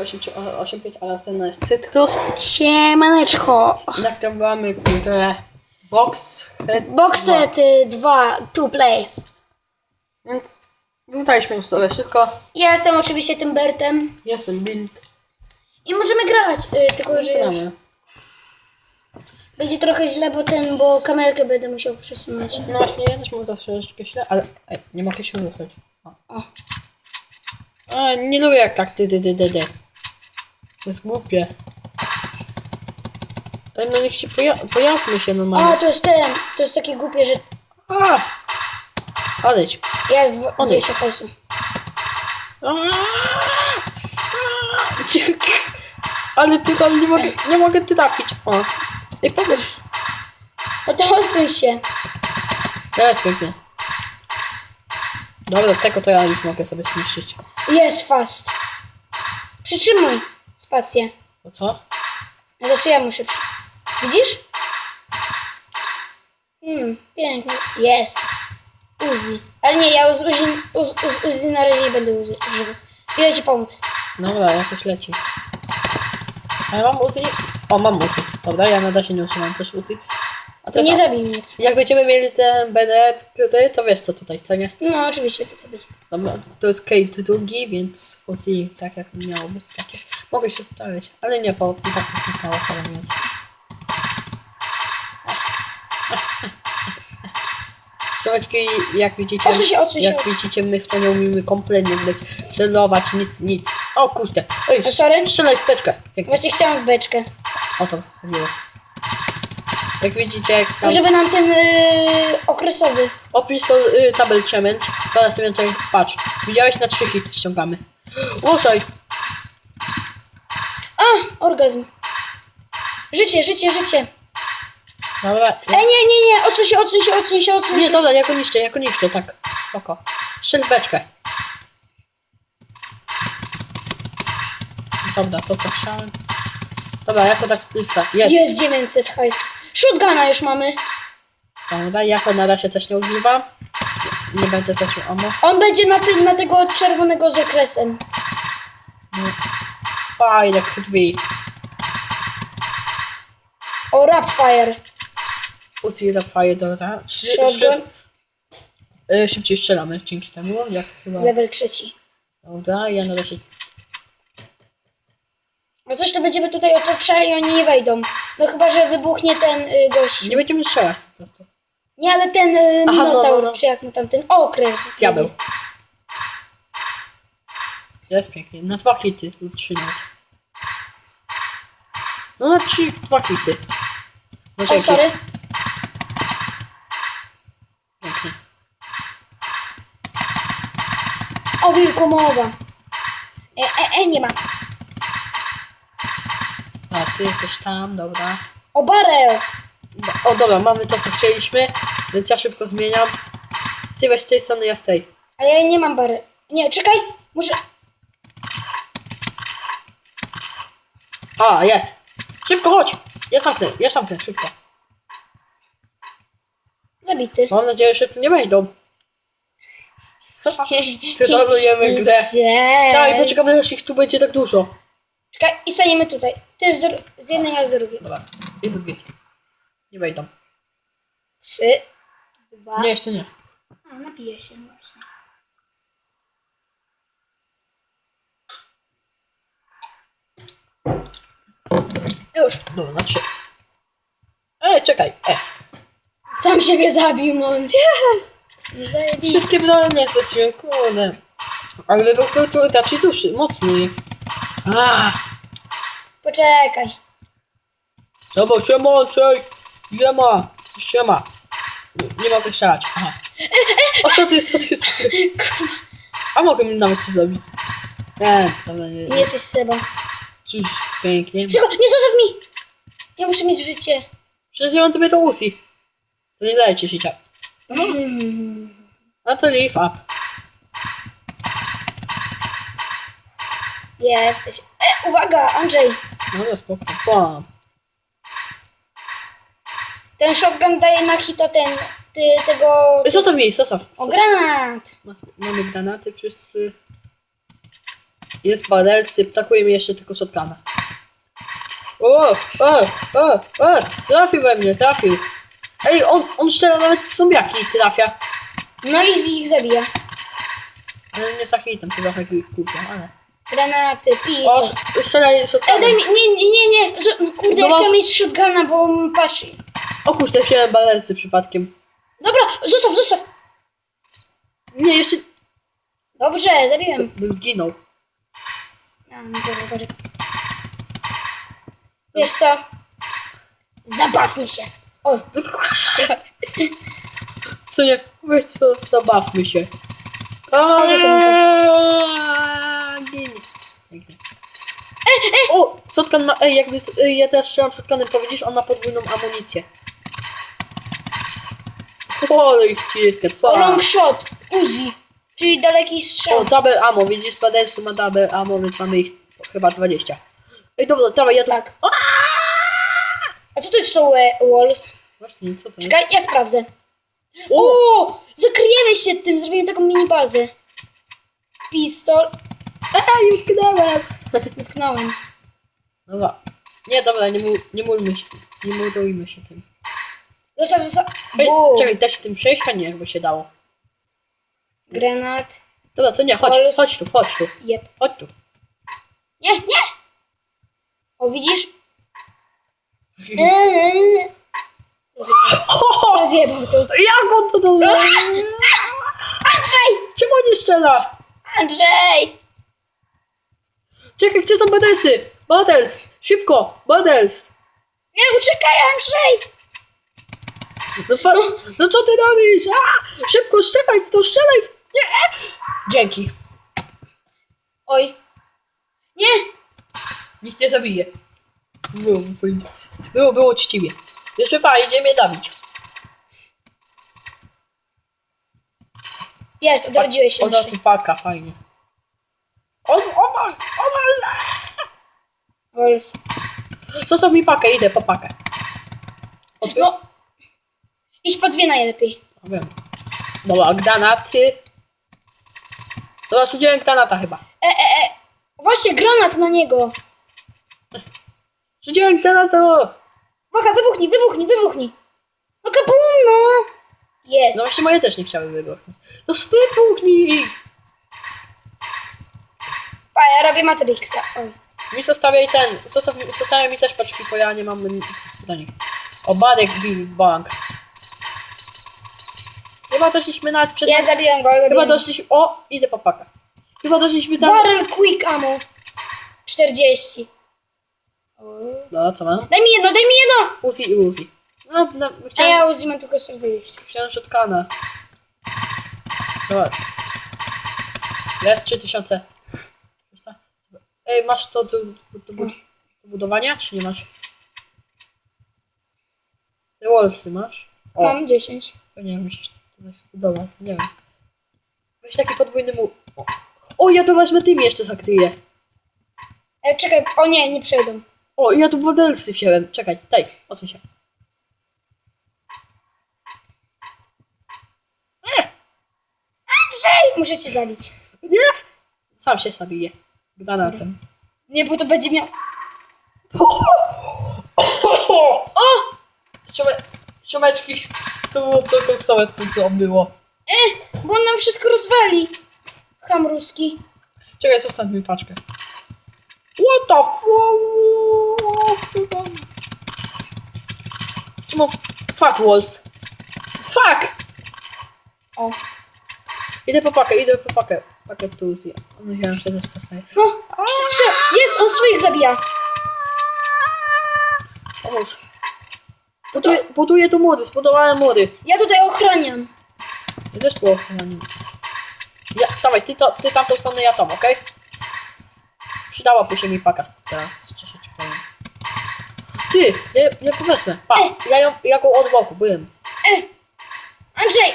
85, a następna jest cytrus. Siemaneczko. Nagrywamy grę Box Head Boxety 2, two play. Więc wrzucaliśmy już sobie wszystko. Ja jestem oczywiście tym Bertem. Jestem build. I możemy grać, y, tylko że już będzie trochę źle, bo ten, bo kamerkę będę musiał przesunąć. No właśnie, ja też mam to troszeczkę źle, ale ej, nie mogę się ruszyć. O. O. A, nie lubię jak tak ty, ty, ty, ty, ty. To jest głupie. Ej, No niech się poja pojawmy się O, normalnie. to jest ten, to jest takie głupie, że A! Odejdź. jest dwa- Odejdź. 200 hajsu. Ale ty tam nie mogę, nie mogę ty trafić. O. Ej, pomóż. No to odsuń się. Teraz pięknie. Dobra, tego to ja już mogę sobie zniszczyć. Jest fast. Przytrzymuj spację. To co? Znaczy ja muszę. Widzisz? Hmm, pięknie. Jest. Uzi. Ale nie, ja z Uzi, uz, uz, Uzi na razie nie będę uży- używał. Idę ci pomóc. Dobra, jakoś leci. A ja mam Uzi? O, mam Uzi. Dobra, ja na się nie używam też Uzi. A to Nie zabij mnie. Jak będziemy mieli ten Benet, to wiesz co tutaj, co nie? No, oczywiście to będzie. Dobra, to jest Kate drugi, więc Uzi tak jak miało być takie. Mogę się sprawić, ale nie, bo i tak to więc. Słuchajcie, jak widzicie, Odsuń się, odsuń się, jak odsuń. widzicie, my w to nie umiemy kompletnie grać, celować, nic, nic. O kurde, oj, sorry? strzelaj w beczkę. Pięknie, Właśnie chciałam w beczkę. o to chodziło. Jak widzicie, jak tam... Żeby nam ten yy, okresowy. Opisz to y, tabel challenge, teraz sobie tutaj patrz. Widziałeś na trzy hity ściągamy. Łoszaj! A, orgazm. Życie, życie, życie. Dobra, Ej, nie, nie, nie, odsuń się, odsuń się, odsuń się, odsuń nie, się. dobra, jako niszczę, jako niszczę, tak. Spoko. Strzel w beczkę. Dobra, to co chciałem. Dobra, jako tak spłyska. Jest. Jest 900 hajs. Shotguna już mamy. Dobra, jako na razie też nie używam. Nie będę też omo. On będzie na, tym, na tego czerwonego z okresem. Fajne krwi. O, Rapfire. Uzi fire, dobra. Szy- Shotgun. szy- y, Szybciej strzelamy dzięki temu, jak chyba. Level trzeci. Dobra, ja na razie A coś to będziemy tutaj otoczali i oni nie wejdą. No chyba, że wybuchnie ten y, gość. Nie będziemy strzelać po prostu. Nie, ale ten y, Aha, no, Minotaur, no, no. czy jak mu tam ten okres. Diabeł. Jest pięknie. Na dwa hity lub trzy nawet. No na trzy, dwa. No O, dzięki. sorry. Pięknie. O, wilkomowa. E, e, e, nie ma. A, ty jesteś tam, dobra. O, bareł. O, dobra, mamy to, co chcieliśmy, więc ja szybko zmieniam. Ty weź z tej strony, ja z tej. Ale ja nie mam bary. Nie, czekaj. Muszę... A, jest. Szybko, chodź. Ja zamknę, ja zamknę, szybko. Zabity. Mam nadzieję, że tu nie wejdą. Trolujemy grę. Gdzie? Dawaj, poczekamy, aż ich tu będzie tak dużo. Czekaj, i staniemy tutaj. Ty z, dru- z jednej, a z drugiej. Dobra, jest git. Nie wejdą. Trzy, dwa... Nie, jeszcze nie. A, napiję się właśnie. Już. Dobra, na trzy. Ej, czekaj. E. Sam siebie zabił, no nie. Zajebiście. Wszystkie broni straciłem, kurde. Ale wybuch był tu raczej duży, mocny. A, Poczekaj. Dobra, siema, cześć. Siema, siema. Nie, nie mogę strzelać. Aha. O, co ty, co ty, co ty? A mogę mi nawet ci zrobić. Nie, dobra, nie. Nie jesteś Seba. Cóż, pięknie. Czego? Nie zostaw mi! Ja muszę mieć życie. Przecież ja mam tobie to usi. To nie daje ci życia. A to leave up. Jesteś. E, uwaga, Andrzej. No to spoko. Bam. Ten shotgun daje na hita ten, ty, tego... Zostaw mi, zostaw. O, granat. Mamy granaty wszyscy. Jest badelsy, brakuje mi jeszcze tylko shotguna. O, o, o, o, trafił we mnie, trafił. Ej, on, on strzela nawet zombiaki trafia. No i z ich zabija. Ale nie za hitem, to trochę kupia, ale... Granaty, O, pistol. sz- strzelaj Ej, shotgunem. daj mi, nie, nie, nie, nie. Z, kurde, No ja masz- chciałam mieć shotguna, bo mm, patrz. O kurczę, wziąłem badelsy przypadkiem. Dobra, zostaw, zostaw. Nie, jeszcze Dobrze, zabiłem. bym zginął. A, no dobra, dobra. Wiesz co? Zabawmy się. Oj, Co nie, weź to, zabawmy się. O, co. O, shotgun ma, ej, jakby, ej, ja teraz strzelam shotgunem, powiedziesz, on ma podwójną amunicję. O, ich ci jestem, o, pa. long shot, Uzi, czyli daleki O, strzał. double ammo, widzisz, Badelsu ma double ammo, więc mamy ich chyba 20. Ej, dobra, dawaj, ja tu... Tak. A co to jest to e, walls? Właśnie, co to jest? Czekaj, ja sprawdzę. O! O, zakryjemy się tym, zrobimy taką mini bazę. Pistol, Ej, utknąłem! utknąłem. Dobra. Nie, dobra, nie, mu, nie mówmy się, nie mudujmy się tym. Zostaw, zostaw. Bum. czekaj, da się tym przejść, a nie, jakby się dało. Granat. Dobra, to nie, chodź, chodź tu, chodź tu, Jep. chodź tu. Nie, nie! O, widzisz? Rozjebał to. Jak on to dobra? Andrzej! Czemu nie strzela? Andrzej! Czekaj, gdzie są Badelsy? Badels, szybko, Badels. Nie, uciekaj, Andrzej! No, pa, no co ty robisz? A, szybko, strzelaj w to, strzelaj w... Nie! Dzięki. Oj. Nie! Nikt nie zabije. Było, było, było uczciwie. Jeszcze pa, idzie mnie dawić. Jest, odrodziłeś się. Od razu paka, fajnie. On, omal, omal! Walls. Zostaw mi pakę, idę po pakę. Otwórz. No. Idź po dwie najlepiej. No, wiem. Dobra, granaty. Dobra, rzuciłem granata chyba. E, e, e. Właśnie, granat na niego. Rzuciłem granata! Uwaga, wybuchnij, wybuchnij, wybuchnij. No kabum, no. Jest. No właśnie moje też nie chciały wybuchnąć. No wybuchnij! Pa, ja robię Matrixa. Oj. Mi zostawiaj ten, zostaw, zostawiaj mi też paczki, bo ja nie mam do nich. O, Barek Bill Bank. Chyba doszliśmy nawet przed... Ja zabiłem go, Chyba zabiłem. doszliśmy... O, idę po pakę. Chyba doszliśmy tam... Barrel Quick Ammo. 40. No, co mam? Daj mi jedno, daj mi jedno! Uzi i Uzi. No, no, A chciałem... ja Uzi mam tylko 120. Chciałem shotkana. Zobacz. Jest 3000. Ej, masz to do, do, do, do budowania, czy nie masz? Te wallsy masz? O, Mam 10. nie wiem, to coś zbudować, nie wiem. Weź taki podwójny mu... O, ja to wezmę tym jeszcze zakryję. E, czekaj, o nie, nie przejdą. O, ja tu wodelsy wziąłem. Czekaj, daj, odsuń się. Andrzej! Muszę cię zabić. Nie! Sam się zabiję. Granatem. Nie, bo to będzie miał... O! Siome, siomeczki. To było to koksowe, co to było. E, bo on nam wszystko rozwali. Ham ruski. Czekaj, zostaw mi paczkę. What the fuck? No, fuck walls. Fuck! O. Idę po pakę, idę po pakę. Pakę tu zje. To jest to sobie. No, strzel- jest, on swoich zabija. Pomóż. Buduję, buduję tu młody, zbudowałem młody. Ja tutaj ochraniam. Ja też było na nim. Ja, dawaj, ty, to, ty tamtą stronę, ja tą, okej? Przydałaby się mi paka teraz. Ty, ja, ja to wezmę. Pa, ja, ją, ja go od boku byłem. E, Andrzej!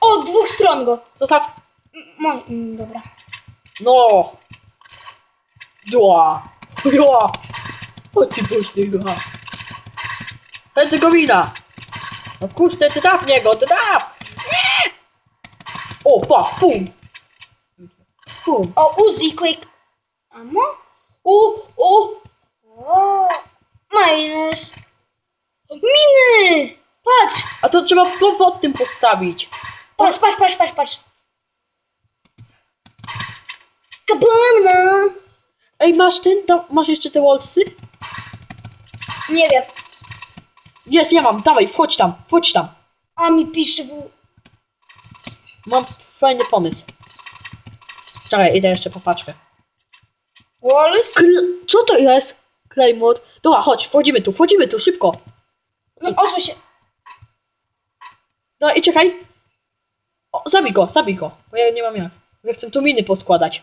O, dwóch stron go. Zostaw. M- mm, dobra. No. Dła. Dła. O ty puśny dła. Pędzy go wina. No kurde, ty traf w niego, ty traf. Nie. O, pa, pum. Pum. O, Uzi, quick. Amo? U, u. O, minus. Miny! Patrz, A to trzeba po, pod tym postawić. patrz, patrz, patrz, patrz, patrz. Kabana! Ej, masz ten, tam, masz jeszcze te walsy? Nie wiem. Jest, ja mam, dawaj, wchodź tam, wchodź tam. A mi pisze w... Mam fajny pomysł. Czekaj, idę jeszcze po paczkę. Walls? Kl- co to jest? Claymore. Dobra, chodź, wchodzimy tu, wchodzimy tu, szybko. No o co się... No i czekaj. O, zabij go, zabij go, bo ja nie mam jak. Ja chcę tu miny poskładać.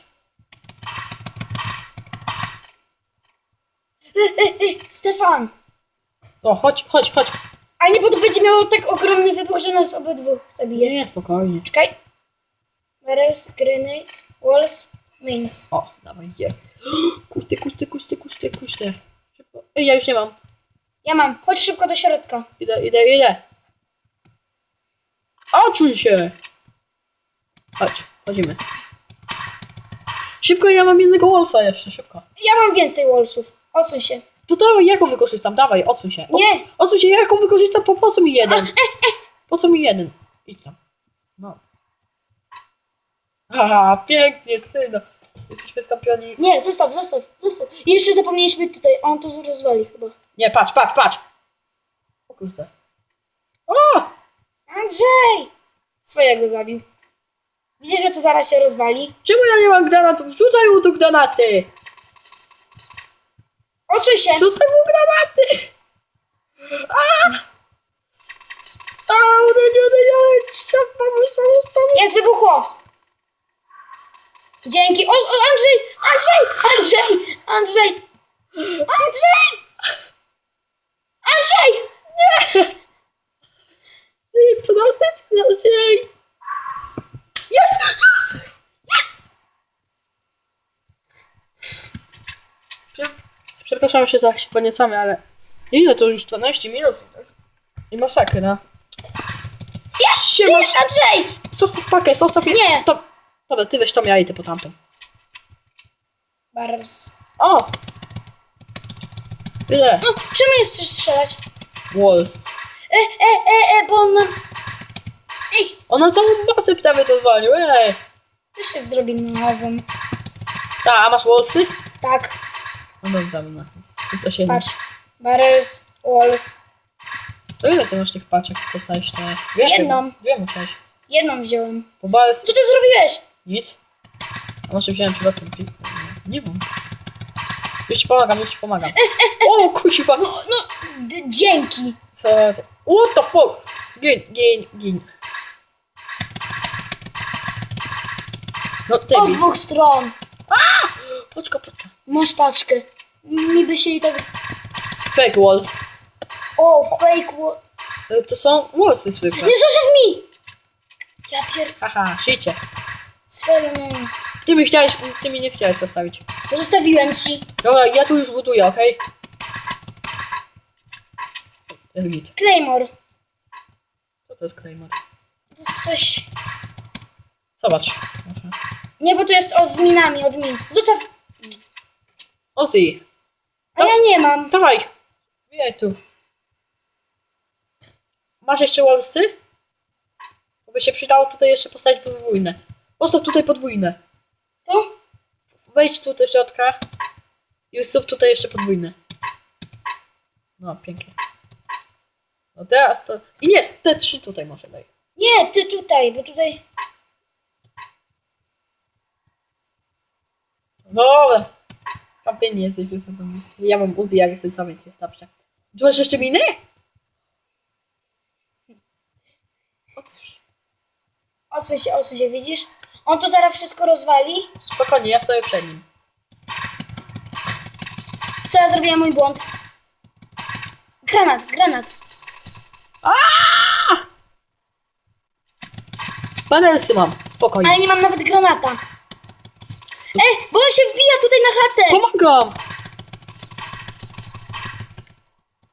E, e, e, Stefan! O, chodź, chodź, chodź. A nie, bo to będzie miało tak ogromny wybuch, że nas obydwu zabije. Nie, spokojnie. Czekaj. Barrels, grenades, walls, mins. O, dawaj, je. Kuszty, kuszty, kuszty, kuszty, kuszty. Szybko. Ej, ja już nie mam. Ja mam. Chodź szybko do środka. Idę, idę, idę. Oczuj się. Chodź, chodzimy. Szybko, ja mam jednego wolfa jeszcze, szybko. Ja mam więcej wallsów. Odsuń się. To dawaj, ja go wykorzystam, dawaj, odsuń się. Nie. Odsuń się, ja go wykorzystam, po, po co mi jeden? Po co mi jeden? Idź tam. No. Haha, pięknie, ty no. Jesteśmy skampioni. Nie, zostaw, zostaw, zostaw. I jeszcze zapomnieliśmy tutaj. On to rozwali chyba. Nie, patrz, patrz, patrz. O kurde. O! Andrzej! Swojego zabił. Widzisz, że to zaraz się rozwali? Czemu ja nie mam granatów? Rzucaj mu tu granaty! Odsuń się! Rzucaj mu granaty! A! A, pomóc, pomóc. Jest, wybuchło! Dzięki. O, o, Andrzej! Andrzej! Andrzej! Andrzej! Andrzej! Andrzej! Ej, to nawet inaczej. Jest! Jest! Jest! Prze- Przepraszam się, tak się poniecamy, ale... Ile to już 12 minut? tak? I masakra. Jest! Siema. Andrzej! Zostaw pakę, zostaw. Nie. To... Dobra, ty weź to, ja idę po tamtym. Bars. O! Ile? No, czemu jest chcesz strzelać? Walls. E, e, e, e, bo on... Ej, Ona całą masę prawie rozwalił, ej! to się zrobi nową. Ta, a masz wallsy? Tak, No dobra, no. To się patrz. Barrels, walls. To ile ty masz tych paczek dostałeś teraz? Dwie Jedną. chyba. Dwie musiałeś. Jedną wziąłem. Bo bals... Co ty zrobiłeś? Nic. A może wziąłem przypadkiem pi- Nie wiem. Już ci pomagam, już ci pomagam. O, kuźwa! No, no, d- dzięki. Co ty? What the fuck? Gin, gin, gin. No ty, Od dwóch stron. poczka, poczka. Masz paczkę. Mi by się i tak... Fake walls. O, fake wall. Y, To są wallsy zwykłe. Nie zostaw mi! Ja pier... Haha, szycie. Sfery, Ty mi chciałeś, ty mi nie chciałeś zostawić. Zostawiłem ci. Dobra, ja tu już buduję, okej? Jest git. Claymore. Co to jest Claymore? To jest coś... Zobacz. Może. Nie, bo to jest o z minami, od min. Zostaw... Ozzy, A ja nie mam. dawaj. Wbijaj tu. Masz jeszcze wallsy? Bo by się przydało tutaj jeszcze postawić podwójne. Postaw tutaj podwójne. Tu? Wejdź tu do środka. I zrób tutaj jeszcze podwójne. No, pięknie. No teraz to... I nie, te trzy tutaj może daj. Nie, ty tutaj, bo tutaj... Dobra. Skampieni jesteś wysoką Ja mam Uzi, jak ty sam, więc jest dobrze. Tu masz jeszcze miny? O co się, o co się, widzisz? On to zaraz wszystko rozwali. spokojnie, ja stoję przed nim. Co ja zrobiłem mój błąd? Granat, granat. Panelsy mam, spokojnie. Ale nie mam nawet granata. Ej, bo on się wbija tutaj na chatę. Pomagam!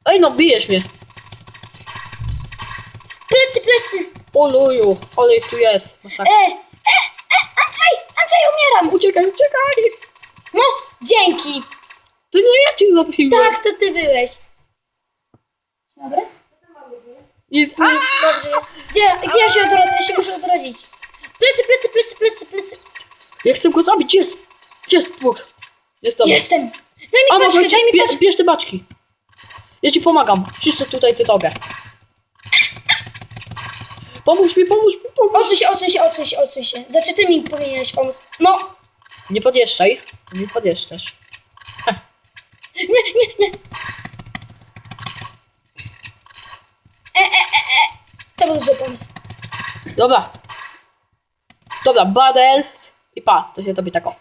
Ej no, bijesz mnie. Plecy, plecy. O luju, ale ich tu jest. Masakra. E, Andrzej, umieram. Uciekaj, uciekaj! No, Dzięki! To nie ja cię zabiłem. Tak, to ty byłeś. Dobra? Nic. A! Dobrze jest. Gdzie, gdzie ja się odrodzę? Ja się muszę odrodzić. Plecy, plecy, plecy, plecy, plecy. Ja chcę go zabić. Jest? Jest dwóch? Jest dobra. Jestem. Daj mi A paczkę, może daj mi bierz, paczkę. bierz te baczki. Ja ci pomagam. Przyszedł tutaj ty tobie. Pomóż mi, pomóż mi, pomóż. Odsuń się, odsuń się, odsuń się, odsuń się. Znaczy ty mi powinieneś pomóc. No! Nie podjeżdżaj. Nie podjeżdżasz. Nie, nie, nie. E, e, e, e. To był zły pomysł. Dobra. Dobra, badel. I pa, to się tobie tako.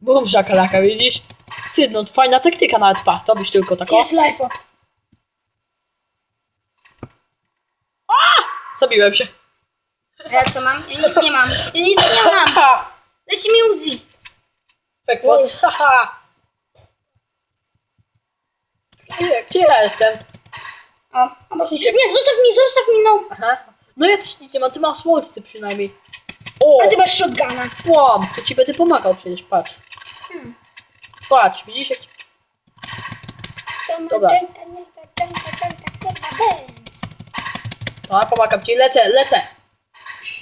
Bum, szakalaka, widzisz? Ty, no fajna taktyka nawet, pa. To byś tylko tako. Jest life up. Zabiłem się. A ja co mam? Ja nic nie mam. Ja nic nie mam. Ha! Leci mi Uzi. Fake was. Haha. Gdzie, gdzie ja jestem? O, obok mnie. Nie, zostaw mi, zostaw mi, no. Aha. No ja też nic nie mam, ty masz ty przynajmniej. O! A ty masz shotguna. Łam, to ci będę pomagał przecież, patrz. Patrz, widzisz jak... Dobra. No, pomagam ci, lecę, lecę.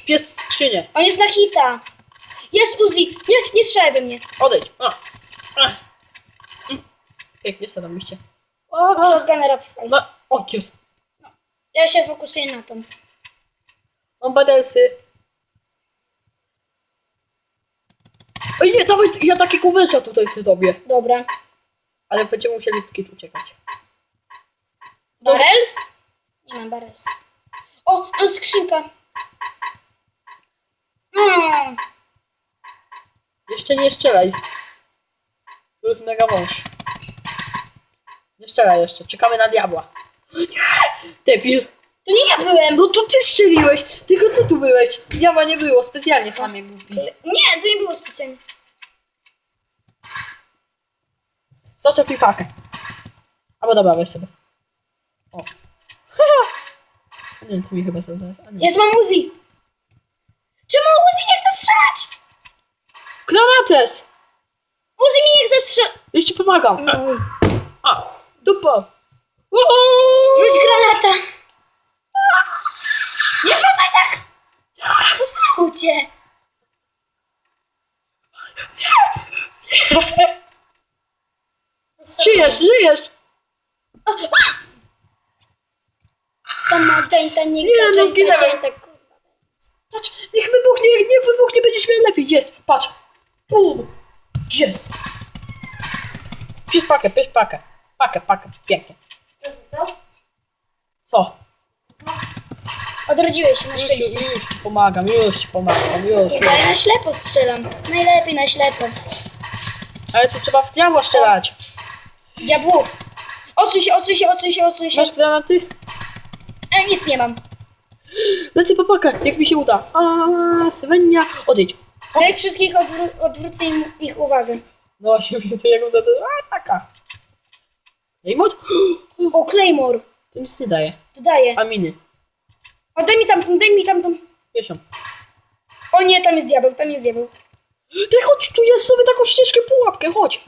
Pies w skrzynię, On jest na hita. Jest Uzi. Nie, nie strzelaj we mnie. odejdź. O. Ach. Mm. Pięknie stanowiście. Aha. Shotgunner up. No, o, jest. Ja się fokusuję na tą. Mam badelsy. Oj nie, dawaj, ja takiego węża tutaj tobie. Dobra. Ale będziemy musieli w kit uciekać. Barrels? Nie mam barrels. O, mam skrzynka. Mm. Jeszcze nie strzelaj. To jest mega wąż. Nie strzelaj jeszcze, czekamy na diabła. Debil. To nie ja byłem. No to ty strzeliłeś, tylko ty tu byłeś. Diabła nie było, specjalnie chamie głupi. Nie, to nie było specjalnie. Zostaw mi pakę. Albo dobra, weź sobie. O. A nie, ty mi chyba zadałeś. A nie. Jest, mam Uzi. Czemu Uzi nie chce strzelać? Granates! Uzi mi nie chce strzelać. Już ci pomagam. A, dupa. Rzuć granata. Nie rzucaj tak. Posrało cię. Żyjesz, żyjesz! Tam ma dzięta, nie Nie, no zginęłem. kurwa. Patrz, niech wybuchnie, niech wybuchnie, będziesz miał lepiej. Jest, patrz. Bum. Jest. Bierz pakę, bierz pakę. Pakę, pakę, pięknie. Co? Odrodziłeś się na Już, ci- szczęście. już ci pomagam, już ci pomagam, już, już. Ale na ślepo strzelam. Najlepiej na ślepo. Ale tu trzeba w diabła strzelać. Diabłów. Odsuń się, odsuń się, odsuń się, odsuń się. Masz granaty? E, nic nie mam. Lecę po pakę, jak mi się uda. A, Sywenia, odejdź. Jak wszystkich odwró- odwrócę im ich uwagę. No właśnie, widzę, jak uda, to... A, taka. Ej, mod? O, Claymore. To nic nie daje. Dodaję. A miny. O, daj mi tamtą, daj mi tamtą. Wiesz ją. O nie, tam jest diabeł, tam jest diabeł. Ty chodź, tu jest sobie taką ścieżkę, pułapkę, chodź.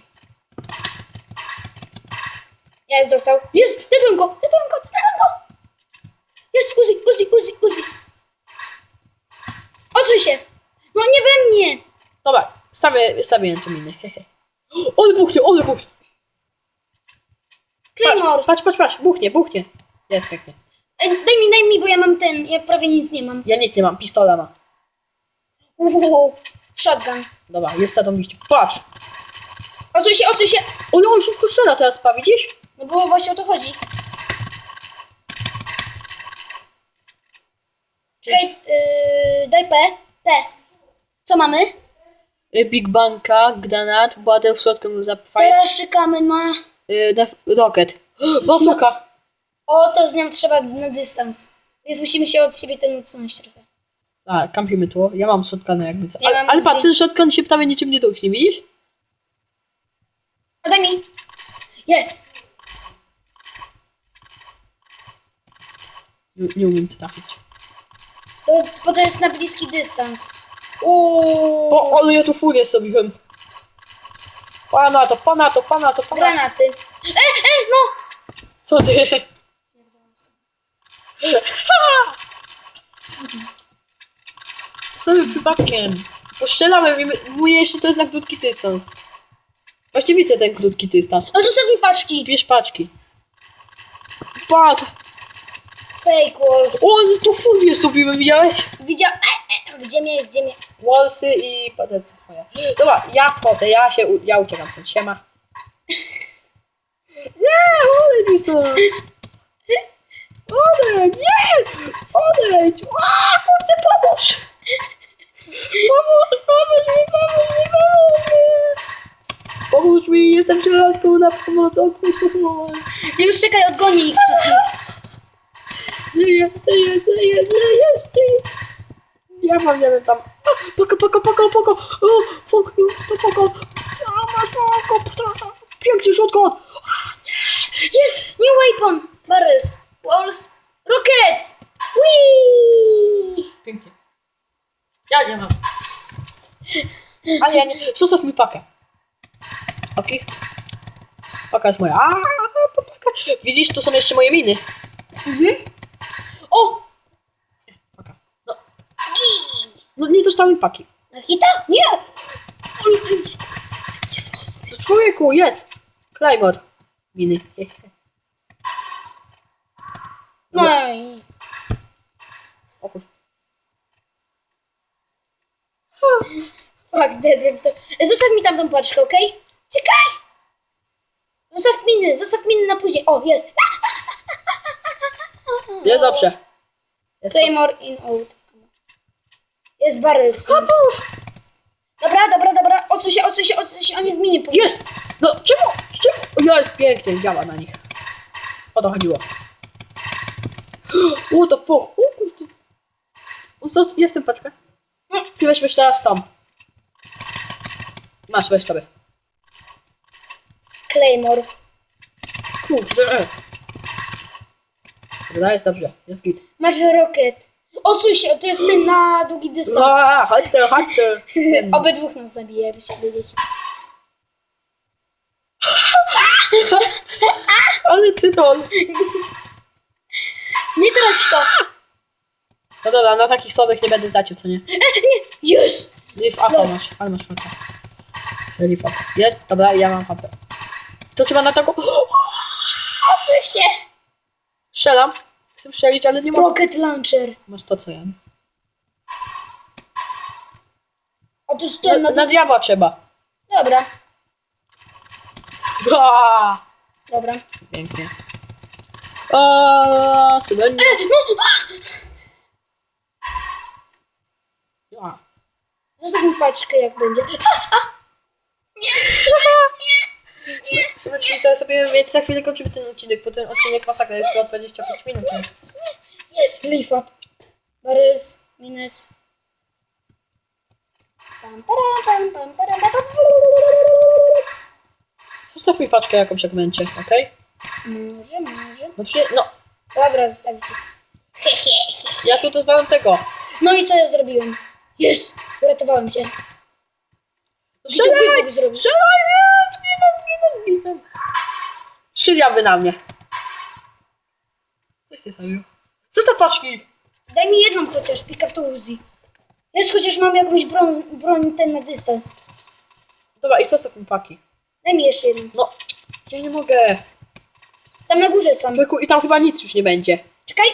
Jest, dostał. Jest, debiłem go, debiłem go, debiłem go. Jest, Uzi, Uzi, Uzi, Uzi. Odsuń się. No nie we mnie. Dobra, stawię, stawię te miny. hehe. Ole buchnie, ole buchnie. Claymore. Patrz, patrz, patrz, patrz, buchnie, buchnie. Jest pięknie. Ej, daj mi, daj mi, bo ja mam ten, ja prawie nic nie mam. Ja nic nie mam, pistola ma. Uuu, shotgun. Dobra, jest za tą liścią. Patrz. Odsuń się, odsuń się. Ole, on szybko strzela teraz, pa, widzisz? No bo właśnie o to chodzi. Czekaj, yy, daj P. P. Co mamy? Y, Big Banka, granat, battle shotgun zapfaj, Teraz czekamy na... y, def- rocket. Bazooka. O, to z nią trzeba na dystans. Więc musimy się od siebie ten odsunąć trochę. A, kampimy tu. Ja mam shotgun jakby co. Ja Ale, mam ale patrz, dwie. ten shotgun się prawie niczym nie duchnie, widzisz? A daj mi. Jest. Nie, nie umiem trafić. To, bo to jest na bliski dystans. Uuu. O, ale ja tu furię zrobiłem. Pana to, pana to, pana to, pana Granaty. E, e, no! Co ty? Sobie przypadkiem. Postrzelałem i mówię jeszcze to jest na krótki dystans. Właśnie widzę ten krótki dystans. O, zostaw mi paczki. Bierz paczki. Patrz. Fake walls. O, ale to furię zrobiłem, widziałeś? Widział... E, e, gdzie mnie, gdzie mnie? Wallsy i patecy twoje. Dobra, ja wchodzę, ja się, u- ja uciekam stąd, siema. Nie, odejdź mi stąd. Odejdź, nie! Odejdź! A, kurde, pomóż! Pomóż, pomóż mi, pomóż mi, pomóż mi! Pomóż mi, jestem środku na pomoc, o kurwa. Nie, już czekaj, odgonię ich wszystkich. Żyję, żyję, żyję, żyję, żyję. Ja mam, nie wiem, tam. A, Poko, poko, poko, poko. O, fuck you, to poko. A, masz poko. Piękny shotgun. Jest! New weapon! Barrels. Walls. Rockets! Whee! Pięknie. Ja nie mam. Ale ja nie. Zostaw mi pakę. Okej. Paka jest moja. A, paka. Widzisz, tu są jeszcze moje miny. Mhm. O! No, no nie dostałem paki. Na hita? Nie! Ale Jest mocny. Do człowieku, jest. Claymore. Miny. No i... O. Fuck, dead, wiem sobie. E, Zostaw mi tam tą paczkę, okej? Czekaj! Zostaw miny, zostaw miny na później. O, jest. Jest dobrze. Jest Claymore in old. Jest barrels. Dobra, dobra, dobra. Odsuń się, odsuń się, odsuń się. Oni w minie powinni. Jest! No czemu? Czemu? O, jest pięknie, działa na nich. O to chodziło. What the fuck? O kurde. O, co? Jestem paczkę. No. Ty weźmiesz teraz tam. Masz, weź sobie. Claymore. Kurde. Dobra, jest dobrze. Jest git. Masz rocket. Odsuń się, to jest ten na długi dystans. A, chodźcie, chodźcie. Obydwóch nas zabije, byście wiedzieć. Ale ty to. Nie trać to. No dobra, na takich słabych nie będę zacił, co nie? Nie, już. Leaf up No. masz, ale masz fata. Leaf up. Jest, dobra, ja mam fata. To trzeba na taką... Odsuń się. Strzelam. Chcę strzelić, ale nie mogę. Rocket launcher. Masz to, co ja. Na, to na... na diabła trzeba. Dobra, Aaaa! dobra. Pięknie. Aaaa, sybendi. No, Ja. zostaw mi paczkę, jak będzie. Słuchajcie, co sobie więc za chwilę kończymy ten odcinek, bo ten odcinek masakra jest to 25 minut. Jest up. Barrels, minus. Pam, param, pam, pam, param, pam, pam. Zostaw mi paczkę jakąś jak męcie, okej? Może, może. No przy... no, Dobra, zostawicie. ja tu dozwalam tego. No i co ja zrobiłem? Jest! Uratowałem cię. Strzelaj! wybuch zrobił. Strzelaj! Zginę, zginę. Trzy diabły na mnie. Coś ty zrobił? Co to paczki? Daj mi jedną chociaż, to Uzi. Jest chociaż mam jakąś broń, broń ten na dystans. Dobra, i zostaw mi paki. Daj mi jeszcze jedną. No, ja nie mogę. Tam na górze są. Człowieku, i tam chyba nic już nie będzie. Czekaj.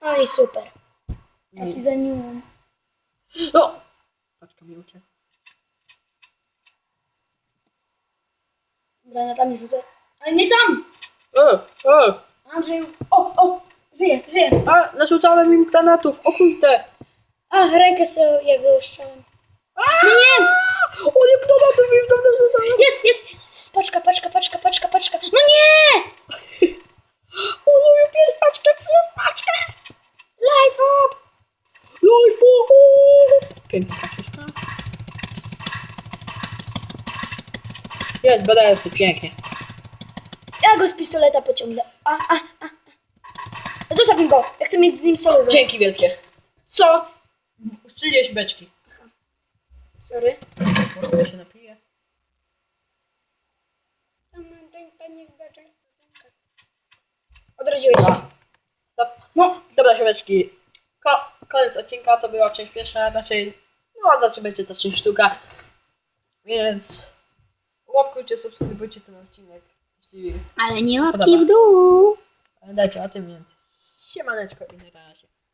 No i super. Jaki zaniłam. No! Paczka mi uciekła. Granatami rzucę. Ale nie tam! E, e. Andrzej. O, o! Żyje, żyje. A, narzucałem im granatów, o kurde. A, rękę sobie jak go oszczałem. No nie! O, nie granatów im tam narzucałem. Jest, jest, jest! Paczka, paczka, paczka, paczka, paczka. No nie! O, nie, bierz paczkę. Life up! Life, o, o. Piękna Jest, BDS, pięknie. Ja go z pistoleta pociągnę. A, a, a. a. Zostaw go. Ja chcę mieć z nim solo. Dzięki wielkie. Co? Strzeliłeś beczki. Sorry. Może ja się napiję. Odrodziłeś się. Dobra. No. Dobra, siemeczki. Ko koniec odcinka, to była część pierwsza, znaczy, no, znaczy będzie to część sztuka. Więc łapkujcie, subskrybujcie ten odcinek. Jeśli Ale nie łapki w dół. pamiętajcie o tym, więc siemaneczko i na razie.